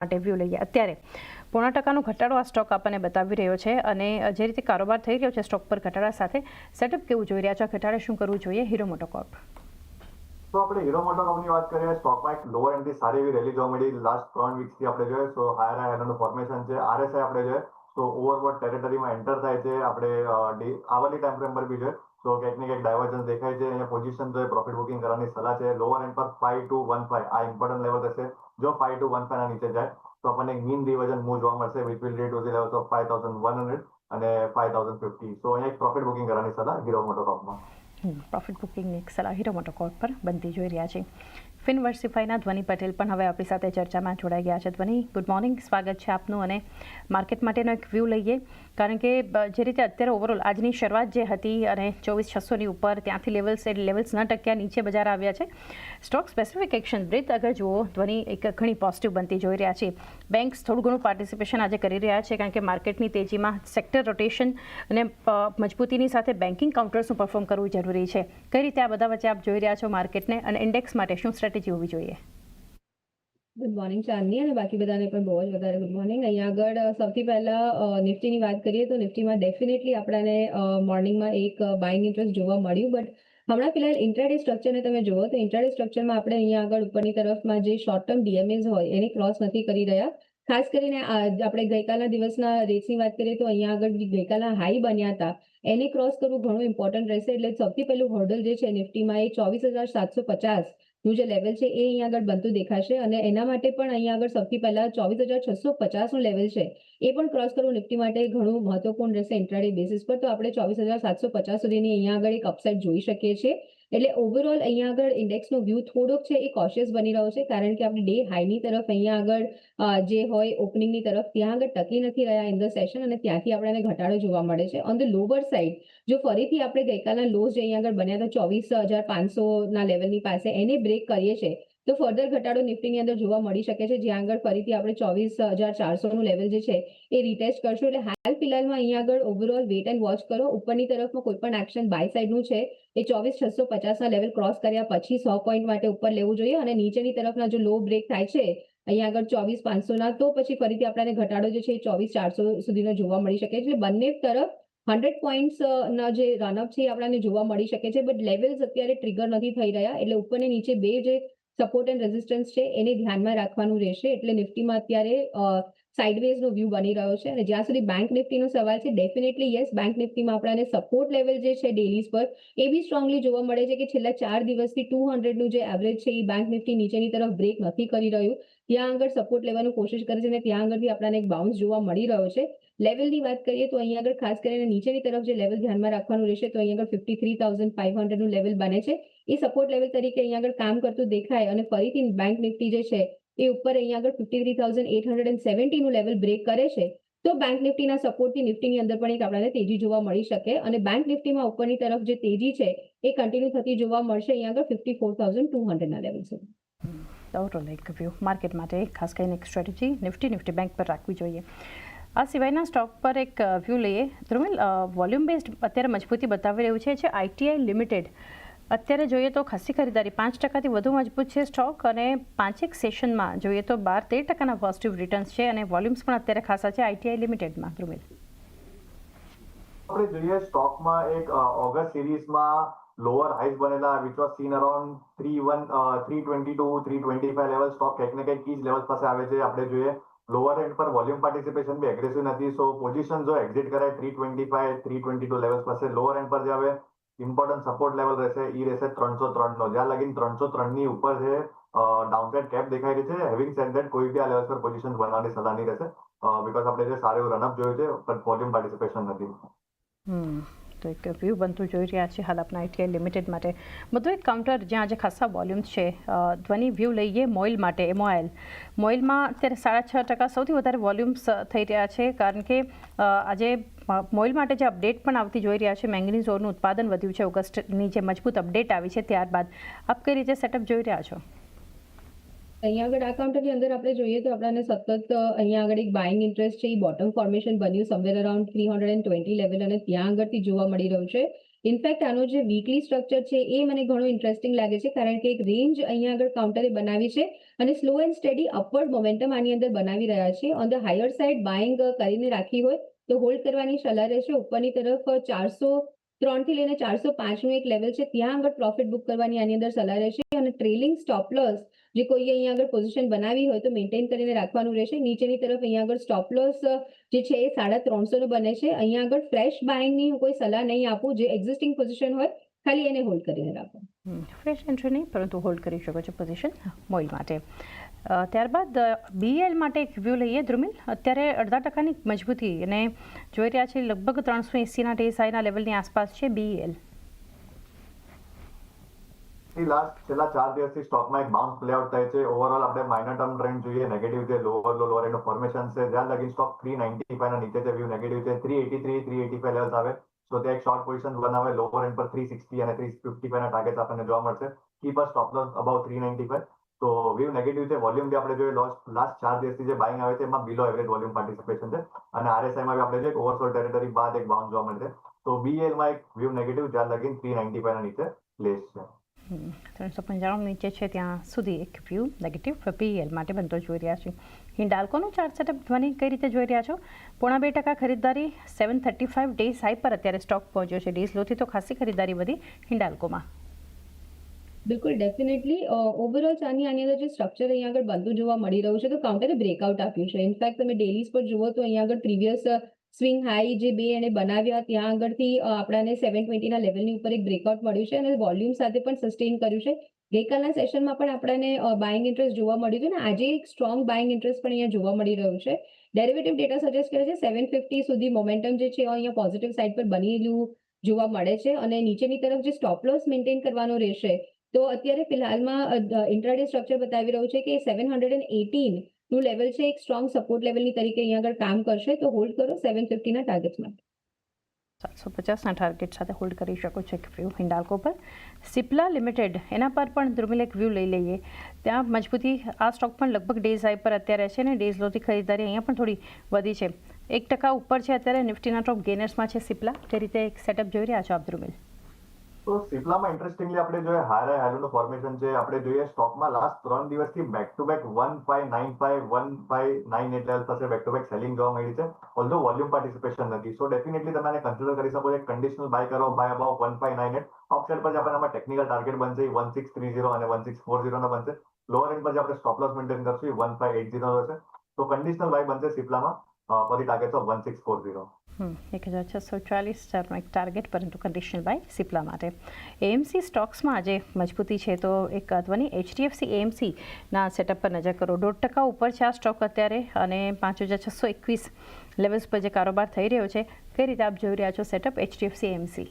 માટે વ્યૂ લઈએ. અત્યારે પોણા ટકાનો ઘટાડો આ સ્ટોક આપણને બતાવી રહ્યો છે અને જે રીતે કારોબાર થઈ રહ્યો છે સ્ટોક પર ઘટાડા સાથે સેટઅપ કેવું જોઈ રહ્યા છે? ઘટાડે શું કરવું જોઈએ? હીરો મોટોકોર્પ તો આપણે હીરો મોટો કંપની વાત કરીએ સ્ટોકમાં એક લોઅર એન્ડથી સારી એવી રેલી જોવા મળી. લાસ્ટ ત્રણ વીકથી આપણે જોઈએ તો હાયર હાયર એનું ફોર્મેશન છે. આરએસઆઈ આપણે જોઈએ તો ઓવરબોટ ટેરેટરીમાં એન્ટર થાય છે. આપણે આવરલી ટાઈમ ફ્રેમ પર બી છે. તો કંઈક ને કંઈક ડાયવર્જન્સ દેખાય છે. અહીંયા પોઝિશન તો પ્રોફિટ બુકિંગ કરવાની સલાહ છે. લોઅર એન્ડ પર ફાઈવ ટુ વન ફાઈવ આ ઇમ્પોર્ટન્ટ લેવલ રહેશે જો ફાઈવ ટુ વન ફાઈવ ના નીચે જાય, તો આપણને મીન રિવર્જન મૂવ જોવા મળશે which will rate to the levels of five thousand one hundred અને ફાઈવ થાઉઝન્ડ ફિફ્ટી સો અહીંયા એક પ્રોફિટ બુકિંગ કરવાની સલાહ હીરો મોટો કોપમાં પ્રોફિટ બુકિંગની એક સલાહ હીરો મોટોકોર્પ પર બનતી જોઈ રહ્યા છે. ફિનવર્સિફાઈના ધ્વની પટેલ પણ હવે આપણી સાથે ચર્ચામાં જોડાઈ ગયા છે. ધ્વની, ગુડ મોર્નિંગ, સ્વાગત છે આપનું અને માર્કેટ માટેનો એક વ્યૂ લઈએ. કારણ કે જે રીતે અત્યારે ઓવરઓલ આજની શરૂઆત જે હતી અને ચોવીસ છસોની ઉપર ત્યાંથી લેવલ્સ એ લેવલ્સ ન ટક્યા, નીચે બજાર આવ્યા છે. સ્ટોક સ્પેસિફિક એક્શન બ્રેથ અગર જુઓ, ધ્વની એક ઘણી પોઝિટિવ બનતી જોઈ રહ્યા છે. બેંક્સ થોડું ઘણું પાર્ટિસિપેશન આજે કરી રહ્યા છે, કારણ કે માર્કેટની તેજીમાં સેક્ટર રોટેશન અને મજબૂતીની સાથે બેન્કિંગ કાઉન્ટર્સનું પરફોર્મ કરવું જરૂરી છે. કઈ રીતે આ બધા વચ્ચે આપ જોઈ રહ્યા છો માર્કેટને અને ઇન્ડેક્સ માટે શું હોવી જોઈએ. ગુડ મોર્નિંગ ચાંદની અને બાકી બધાને પણ બહુ જ વધારે ગુડ મોર્નિંગ અહીંયા આગળ સૌથી પહેલા નિફ્ટીની વાત કરીએ તો નિફ્ટીમાં ડેફિનેટલી આપણાને મોર્નિંગમાં એક બાઇંગ ઇન્ટરેસ્ટ જોવા મળ્યું. બટ હમણાં ફિલહાલ ઇન્ટ્રાડે સ્ટ્રક્ચરને તમે જુઓ તો ઇન્ટ્રાડે સ્ટ્રક્ચરમાં આપણે અહીંયા આગળ ઉપરની તરફમાં જે શોર્ટ ટર્મ ડીએમએસ હોય એને ક્રોસ નથી કરી રહ્યા. ખાસ કરીને આપણે ગઈકાલના દિવસના રેટ્સની વાત કરીએ તો અહીંયા આગળ ગઈકાલના હાઈ બન્યા હતા, એને ક્રોસ કરવું ઘણું ઇમ્પોર્ટન્ટ રહેશે. એટલે સૌથી પહેલું હોર્ડલ જે છે નિફ્ટીમાં એ ચોવીસ હજાર સાતસો પચાસ. નું જે લેવલ છે, એ અહીંયા આગળ બનતું દેખાશે અને એના માટે પણ અહીંયા આગળ સૌથી પહેલા ચોવીસ હજાર છસો પચાસનું લેવલ છે. એ પણ ક્રોસ કરવું નિફ્ટી માટે ઘણું મહત્વપૂર્ણ રહેશે ઇન્ટ્રાડે બેસિસ પર. તો આપણે ચોવીસ હજાર સાતસો પચાસ સુધીની અહીંયા આગળ એક અપસાઇડ જોઈ શકીએ છીએ. એટલે ઓવરઓલ અહીંયા આગળ ઇન્ડેક્સનો વ્યૂ થોડોક છે એ કોશિયસ બની રહ્યો છે, કારણ કે આપણે ડે હાઈની તરફ અહીંયા આગળ જે હોય ઓપનિંગની તરફ ત્યાં આગળ ટકી નથી રહ્યા ઇન ધ સેશન અને ત્યાંથી આપણને ઘટાડો જોવા મળે છે. ઓન ધ લોવર સાઈડ જો ફરીથી આપણે ગઈકાલના લોસ જે અહીંયા આગળ બન્યા હતા ચોવીસ હજાર પાંચસો ના લેવલની પાસે, એને બ્રેક કરીએ છીએ તો ફર્ધર ઘટાડો નિફ્ટીની અંદર જોવા મળી શકે છે. જ્યાં આગળ ફરીથી આપણે ચોવીસ હજાર ચારસોનું લેવલ જે છે, એ રિટેસ્ટ કરશું. એટલે હાલ ફિલહાલમાં અહીંયા આગળ ઓવરઓલ વેટ એન્ડ વોચ કરો. ઉપરની તરફમાં કોઈ પણ એક્શન બાય સાઈડનું છે, એ ચોવીસ છસો પચાસના લેવલ ક્રોસ કર્યા પછી સો પોઈન્ટ માટે ઉપર લેવું જોઈએ. અને નીચેની તરફના જો લો બ્રેક થાય છે, અહીંયા આગળ ચોવીસ પાંચસોના, તો પછી ફરીથી આપણને ઘટાડો જે છે, એ ચોવીસ ચારસો સુધીનો જોવા મળી શકે છે. એટલે બંને તરફ હંડ્રેડ પોઈન્ટ્સ ના જે રનઅપ છે, એ આપણને જોવા મળી શકે છે. બટ લેવલ્સ અત્યારે ટ્રિગર નથી થઈ રહ્યા. એટલે ઉપર ને નીચે બે જે સપોર્ટ એન્ડ રેઝિસ્ટન્સ છે, એને ધ્યાનમાં રાખવાનું રહેશે. એટલે નિફ્ટીમાં અત્યારે સાઇડવેઝ નો વ્યૂ બની રહ્યો છે અને જ્યાં સુધી બેંક નિફ્ટીનો સવાલ છે ડેફિનેટલી યસ બેંક નિફ્ટીમાં આપણને સપોર્ટ લેવલ જે છે ડેલીઝ પર, એ બી સ્ટ્રોંગલી જોવા મળે છે કે છેલ્લા ચાર દિવસથી ટુ હંડ્રેડનું જે એવરેજ છે, એ બેંક નિફ્ટી નીચેની તરફ બ્રેક નથી કરી રહ્યું. ત્યાં આગળ સપોર્ટ લેવાની કોશિશ કરે છે અને ત્યાં આગળથી આપણને એક બાઉન્સ જોવા મળી રહ્યો છે. લેવલની વાત કરીએ તો અહીંયા આગળ ખાસ કરીને નીચેની તરફ જે લેવલ ધ્યાનમાં રાખવાનું રહેશે, તો અહીંયા આગળ ફિફ્ટી થ્રી થાઉઝન્ડ ફાઈવ હંડ્રેડનું લેવલ બને છે. એ સપોર્ટ લેવલ તરીકે અહીંયા આગળ કામ કરતું દેખાય અને ફરીથી બેંક નિફ્ટી જે છે, એ ઉપર અહીંયા આગળ fifty three thousand eight hundred and સેવન્ટીનું level break કરે છે. તો બેંક નિફ્ટીના સપોર્ટથી નિફ્ટીની અંદર પણ એક આપણને તેજી જોવા મળી શકે અને બેંક નિફ્ટીમાં ઉપરની તરફ જે તેજી છે, એ કન્ટિન્યુ થતી જોવા મળશે અહીંયા આગળ ફિફ્ટી ફોર થાઉઝન્ડ ટુ હંડ્રેડના લેવલ સુધી. ઓવરઓલ એક વ્યૂ માર્કેટ માટે ખાસ કરીને એક સ્ટ્રેટેજી નિફ્ટી નિફ્ટી બેંક પર રાખવી જોઈએ. આ સિવાયના સ્ટોક પર એક વ્યૂ લઈએ. ધ્રુમિલ વોલ્યુમ બેઝડ અત્યારે મજબૂતી બતાવી રહ્યું છે આઈટીઆઈ લિમિટેડ અત્યારે જોઈએ તો ખાસી ખરીદારી. પાંચ ટકાથી વધુ મજબૂત છે સ્ટોક અને પાંચેક સેશનમાં જોઈએ તો બાર તેર ટકાના પોઝિટિવ રિટર્ન્સ છે અને વોલ્યુમ્સ પણ અત્યારે ખાસા છે આઈટીઆઈ લિમિટેડમાં. ધ્રુમિલ આપણે જોઈએ સ્ટોકમાં એક ઓગસ્ટ સિરીઝમાં લોઅર હાઈસ બનેલા which was seen around three one three twenty two three twenty five level stock કંઈક ને કંઈક કીજ લેવલ પાસે આવે છે. આપણે જોઈએ લોઅર એન્ડ પર વોલ્યુમ પાર્ટિસિપેશન બી એગ્રેસિવ નથી. સો પોઝિશન જો એક્ઝિટ કરાય three twenty five three twenty two levels પાસે લોઅર એન્ડ પર જે આવે ઇમ્પોર્ટન્ટ સપોર્ટ લેવલ રહેશે, ઈ રહેશે ત્રણસો ત્રણ નો જ્યાં લગીન ત્રણસો ત્રણની ઉપર છે ડાઉનસાઇડ કેપ દેખાઈ રહી છે. હેવિંગ સેડ દેટ કોઈ બી આ લેવલ પર પોઝિશન બનાવવાની સલાહ નહીં રહેશે. બીકોઝ આપણે જે સારું રનઅપ જોયું છે, પણ વોલ્યુમ પાર્ટિસિપેશન નથી. તો એક વ્યૂ બનતું જોઈ રહ્યા છે હાલ આપણા આઈટીઆઈ લિમિટેડ માટે. બધું એક કાઉન્ટર જ્યાં આજે ખાસા વોલ્યુમ છે. ધ્વનિ વ્યૂ લઈએ મોઇલ માટે એમઓએલ મોઇલમાં અત્યારે સાડા છ ટકા સૌથી વધારે વોલ્યુમ્સ થઈ રહ્યા છે, કારણ કે આજે મોઇલ માટે જે અપડેટ પણ આવતી જોઈ રહ્યા છે, મેંગનીઝ ઓરનું ઉત્પાદન વધ્યું છે ઓગસ્ટની જે મજબૂત અપડેટ આવી છે ત્યારબાદ. આપ કઈ રીતે સેટઅપ જોઈ રહ્યા છો? અહીંયા આગળ આ કાઉન્ટરની અંદર આપણે જોઈએ તો આપણને સતત અહીંયા આગળ એક બાઇંગ ઇન્ટરેસ્ટ છે, એ બોટમ ફોર્મેશન બન્યું somewhere around three hundred and twenty level અને ત્યાં આગળથી જોવા મળી રહ્યું છે. ઇનફેક્ટ આનો જે વીકલી સ્ટ્રક્ચર છે, એ મને ઘણો ઇન્ટરેસ્ટિંગ લાગે છે, કારણ કે એક રેન્જ અહીંયા આગળ કાઉન્ટરે બનાવી છે અને slow and steady upward momentum આની અંદર બનાવી રહ્યા છે. On the higher side buying કરીને રાખી હોય તો હોલ્ડ કરવાની સલાહ રહેશે. ઉપરની તરફ ચારસો ત્રણથી લઈને ચારસો પાંચનું એક લેવલ છે. ત્યાં આગળ પ્રોફિટ બુક કરવાની આની અંદર સલાહ રહેશે. અને ટ્રેલિંગ સ્ટોપ લોસ જે કોઈ અહીંયા આગળ પોઝિશન બનાવી હોય તો મેન્ટેન કરીને રાખવાનું રહેશે. નીચેની તરફ અહીંયા આગળ સ્ટોપ લોસ જે છે એ સાડા ત્રણસો નો બને છે. અહીંયા આગળ ફ્રેશ બાઇંગની હું કોઈ સલાહ નહીં આપું. જે એક્ઝિસ્ટિંગ પોઝિશન હોય, ખાલી એને હોલ્ડ કરીને રાખો. ફ્રેશ એન્ટ્રી નહીં, પરંતુ હોલ્ડ કરી શકો છો પોઝિશન મોઇલ માટે. ત્યારબાદ બીએલ માટે એક વ્યૂ લઈએ. ધ્રુમિલ, અત્યારે અડધા ટકાની મજબૂતી અને જોઈ રહ્યા છે લગભગ ત્રણસો એંસીના ટીએસઆઈના લેવલની આસપાસ છે બીએલ લાસ્ટ છેલ્લા ચાર દિવસથી સ્ટોકમાં એક બાઉન્સ પ્લે આઉટ થાય છે. ઓવરઓલ આપણે માઇનર ટર્મ ટ્રેન્ડ જોઈએ. નેગેટિવ છે lower low lower end formation છે. જ્યાં લગી સ્ટોક થ્રી નાઇન્ટી ફાઈવ ના નીચે છે. વ્યૂ નેગેટિવ છે. Three eighty three three eighty five levels આવે. તો ત્યાં એક શોર્ટ પોઝિશન બનાવે. લોઅર એન્ડ પર થ્રી સિક્સટી અને થ્રી ફિફ્ટી ફાઈવ ના ટાર્ગેટ આપણને જોવા મળશે. Keep a stop loss about three ninety five તો વ્યૂ નેગેટિવ છે વોલ્યુમ બી આપણે જોઈએ લોસ્ટ લાસ્ટ ચાર દિવસથી જે બાઇંગ આવે છે, એમાં બિલો એવરેજ વોલ્યુમ પાર્ટિસિપેશન છે. અને આરએસઆઈ માં બી આપણે જોઈએ ઓવરસોલ ટેરેટરી બાદ એક બાઉન્સ જોવા મળશે તો બીએલમાં એક વ્યૂ નેગેટિવ જ્યાં લગીન થ્રી નાઇન્ટી ફાઈવ ના નીચે પ્લેસ છે. ત્રણસો પંચાણું નીચે છે ત્યાં સુધી એક વ્યૂ નેગેટિવ બીએલ માટે બનતો જોઈ રહ્યા છીએ. હિન્ડાલ્કોનું ચાર્ટ સેટઅપ ધ્વનિ કઈ રીતે જોઈ રહ્યા છો? પોણા બે ટકા ખરીદદારી seven thirty five days high પર અત્યારે સ્ટોક પહોંચ્યો છે. ડેઝ લોથી તો ખાસી ખરીદારી વધી હિન્ડાલ્કોમાં બિલકુલ ડેફિનેટલી ઓવરઓલ ચાની આની અંદર જે સ્ટ્રક્ચર અહીંયા આગળ બનતું જોવા મળી રહ્યું છે, તો કાઉન્ટરે બ્રેકઆઉટ આપ્યું છે. ઇનફેક્ટ તમે ડેલીસ પર જુઓ તો અહીંયા આગળ પ્રીવિયસ સ્વિંગ હાઈ જે બે એને બનાવ્યા, ત્યાં આગળથી આપણાને સેવન ટ્વેન્ટીના લેવલની ઉપર એક બ્રેકઆઉટ મળ્યું છે અને વોલ્યુમ સાથે પણ સસ્ટેન કર્યું છે. ગઈકાલના સેશનમાં પણ આપણને બાઇંગ ઇન્ટરેસ્ટ જોવા મળ્યું હતું અને આજે એક સ્ટ્રોંગ બાઇંગ ઇન્ટરેસ્ટ પણ અહીંયા જોવા મળી રહ્યું છે. ડેરિવેટિવ ડેટા સજેસ્ટ કરે છે સેવન ફિફ્ટી સુધી મોમેન્ટમ જે છે, અહીંયા પોઝિટિવ સાઇડ પર બનેલું જોવા મળે છે અને નીચેની તરફ જે સ્ટોપ લોસ મેન્ટેન કરવાનો રહેશે તો અત્યારે ફિલહાલમાં ઇન્ટ્રાડે સ્ટ્રક્ચર બતાવી રહ્યું છે કે સેવન હંડ્રેડ એન્ડ એટીનનું લેવલ છે, એક સ્ટ્રોંગ સપોર્ટ લેવલની તરીકે અહીંયા આગળ કામ કરશે, તો હોલ્ડ કરો સેવન ફિફ્ટીના ટાર્ગેટ્સમાં સાતસો પચાસના ટાર્ગેટ સાથે હોલ્ડ કરી શકો છો એક વ્યૂ હિન્ડાલ્કો પર. સિપ્લા લિમિટેડ એના પર પણ ધ્રુમિલ એક વ્યૂ લઈ લઈએ. ત્યાં મજબૂતી, આ સ્ટોક પણ લગભગ ડેઝ હાઈ પર અત્યારે છે ને ડેઝ લોથી ખરીદારી અહીંયા પણ થોડી વધી છે. એક ટકા ઉપર છે અત્યારે, નિફ્ટીના ટોપ ગેનર્સમાં છે સિપ્લા જે રીતે એક સેટઅપ જોઈ રહ્યા છો આપ ધ્રુમિલ. તો સિપ્લામાં ઇન્ટરેસ્ટિંગલી આપણે જોઈએ હાયર હાયનું ફોર્મેશન છે. આપણે જોઈએ સ્ટોકમાં લાસ્ટ ત્રણ દિવસથી back to back one five nine five one five nine eight level પાસે બેક ટુ બેક સેલિંગ જોવા મળી છે. ઓલ્ધો વોલ્યુમ પાર્ટિસિપેશન નથી. સો ડેફિનેટલી તમે આને કન્સિડર કરી શકો છો. કન્ડિશનલ બાય કરો buy above one five nine eight offset પર આપણે આમાં ટેકનિકલ ટાર્ગેટ બનશે. વન સિક્સ થ્રી ઝીરો અને વન સિક્સ ફોર ઝીરો બનશે. લોઅર એન્ડ પર આપણે સ્ટોપ લોસ મેન્ટેન કરશું. વન ફાઈવ એટ ઝીરો છે. તો કન્ડિશનલ બાય બનશે સિપ્લામાં ફરી target of one six four zero એક હજાર છસો ચાલીસ ચારનો એક ટાર્ગેટ પરંતુ કન્ડિશનલ બાય સિપ્લા માટે. એએમસી સ્ટોક્સમાં આજે મજબૂતી છે, તો એક અથવાની એચડીએફસી એએમસીના સેટઅપ પર નજર કરો. દોઢ ટકા ઉપર છે આ સ્ટોક અત્યારે, અને પાંચ હજાર છસો એકવીસ લેવલ્સ પર જે કારોબાર થઈ રહ્યો છે, કઈ રીતે આપ જોઈ રહ્યા છો setup HDFC AMC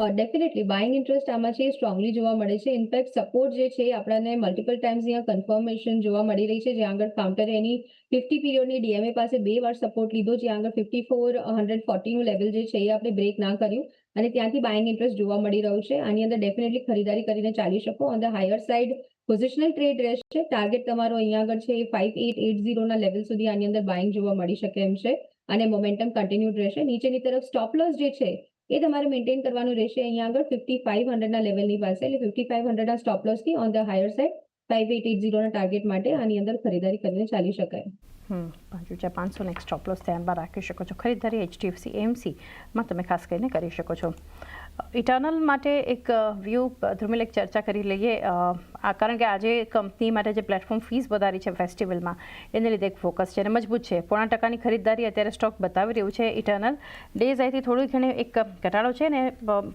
definitely buying interest આમાં છે સ્ટ્રોંગલી જોવા મળે છે. ઇનફેક્ટ સપોર્ટ જે છે આપણને મલ્ટિપલ ટાઈમ્સ અહીંયા કન્ફર્મેશન જોવા મળી રહી છે. જ્યાં આગળ કાઉન્ટરે એની ફિફ્ટી પીરિયડની ડીએમએ પાસે બે વાર સપોર્ટ લીધો, જ્યાં આગળ ફિફ્ટી ફોર હંડ્રેડ ફોર્ટીનું લેવલ જે છે એ આપણે બ્રેક ના કર્યું. અને ત્યાંથી બાઇંગ ઇન્ટરેસ્ટ જોવા મળી રહ્યું છે. આની અંદર ડેફિનેટલી ખરીદારી કરીને ચાલી શકો. On the higher side positional trade રહેશે. ટાર્ગેટ તમારો અહીંયા આગળ છે એ ફાઇવ એટ એટ ઝીરોના લેવલ સુધી આની અંદર બાઇંગ જોવા મળી શકે એમ છે. અને મોમેન્ટમ કન્ટિન્યુડ રહેશે. નીચેની તરફ સ્ટોપ લોસ જે છે એ તમારે મેન્ટેન કરવાનું રહેશે અહીંયા આગળ ફિફ્ટી ફાઇવ હંડ્રેડના લેવલની પાસે. એટલે fifty five હંડ્રેડના stop on the higher side five eight eight ઝીરોના target માટે આની અંદર ખરીદારી કરીને ચાલી શકાય. પાંચ હજાર પાંચસોને સ્ટોપ લોસ ધ્યાનમાં રાખી શકો છો. ખરીદારી એચડીએફસી એમસીમાં તમે ખાસ કરીને કરી શકો છો. ઇટર્નલ માટે એક વ્યૂ ધ્રુમિલ એક ચર્ચા કરી લઈએ. આ કારણ કે આજે કંપની માટે જે પ્લેટફોર્મ ફીસ વધારી છે ફેસ્ટિવલમાં એને લીધે એક ફોકસ છે અને મજબૂત છે. પોણા ટકાની ખરીદદારી અત્યારે સ્ટોક બતાવી રહ્યું છે ઇટર્નલ ડેઝ અહીંથી થોડું ઘણી એક ઘટાડો છે ને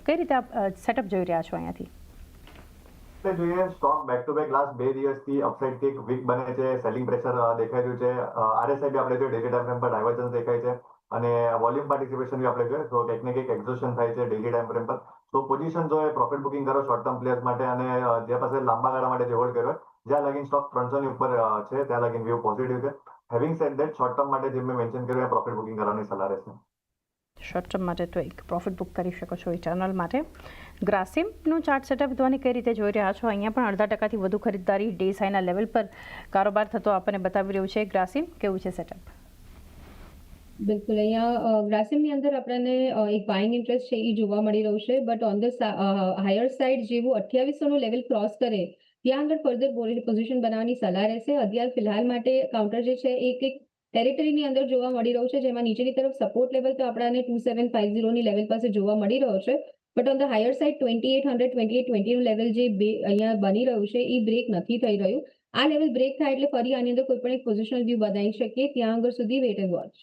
કઈ રીતે આપ સેટઅપ જોઈ રહ્યા છો અહીંયાથી? જોઈએ stock back to back last બે દિવસથી અપસાઇડથી વીક બને છે. સેલિંગ પ્રેશર દેખાઈ રહ્યું છે. આરએસઆઈ આપણે જો ડેલી ટાઈમ પર ડાયવર્જન્સ દેખાય છે. અને વોલ્યુમ પાર્ટિસિપેશન બી આપણે જોઈએ, તો કંઈક ને કંઈક એક્ઝોશન થાય છે ડેલી ટાઈમ ફ્રેમ પર. તો પોઝિશન જો પ્રોફિટ બુકિંગ કરો શોર્ટ ટર્મ પ્લેયર્સ માટે અને જે પાસે લાંબા ગાળા માટે જે હોલ્ડ કર્યો જ્યાં લગીન સ્ટોક ત્રણસો ની ઉપર છે, ત્યાં લગીન વ્યૂ પોઝિટિવ છે. Having set that short term માટે જે મેં મેન્શન કર્યું પ્રોફિટ બુકિંગ કરવાની સલાહ રહેશે. શોર્ટ ટર્મ માટે તો એક પ્રોફિટ બુક કરી શકો છો ઇટર્નલ માટે. ગ્રાસિમનું ચાર્ટ સેટઅપ ધ્વની કઈ રીતે જોઈ રહ્યા છો? અહીંયા પણ અડધા ટકાથી વધુ ખરીદદારી ડે સાઈના લેવલ પર કારોબાર થતો આપણને બતાવી રહ્યું છે. ગ્રાસિમ કેવું છે સેટઅપ બિલકુલ. અહીંયા ગ્રાસિમની અંદર આપણને એક બાઇંગ ઇન્ટરેસ્ટ છે એ જોવા મળી રહ્યું છે. But on the higher side જેવું અઠ્યાવીસો નું લેવલ ક્રોસ કરે, ત્યાં આગળ ફર્ધર પોઝિશન બનાવવાની સલાહ રહેશે. અત્યારે ફિલહાલ માટે કાઉન્ટર જે છે એક એક ટેરિટરીની અંદર જોવા મળી રહ્યું છે. જેમાં નીચેની તરફ સપોર્ટ લેવલ તો આપણને ટુ સેવન ફાઇવ ઝીરોની લેવલ પાસે જોવા મળી રહ્યો છે. But on the higher side twenty eight hundred twenty eight ટ્વેન્ટીનું level જે બે, અહીંયા બની રહ્યું છે, એ બ્રેક નથી થઈ રહ્યું. આ લેવલ બ્રેક થાય એટલે ફરી આની અંદર કોઈ પણ એક પોઝિશનલ વ્યૂ બનાવી શકીએ ત્યાં આગળ સુધી વેટ એન્ડ વોચ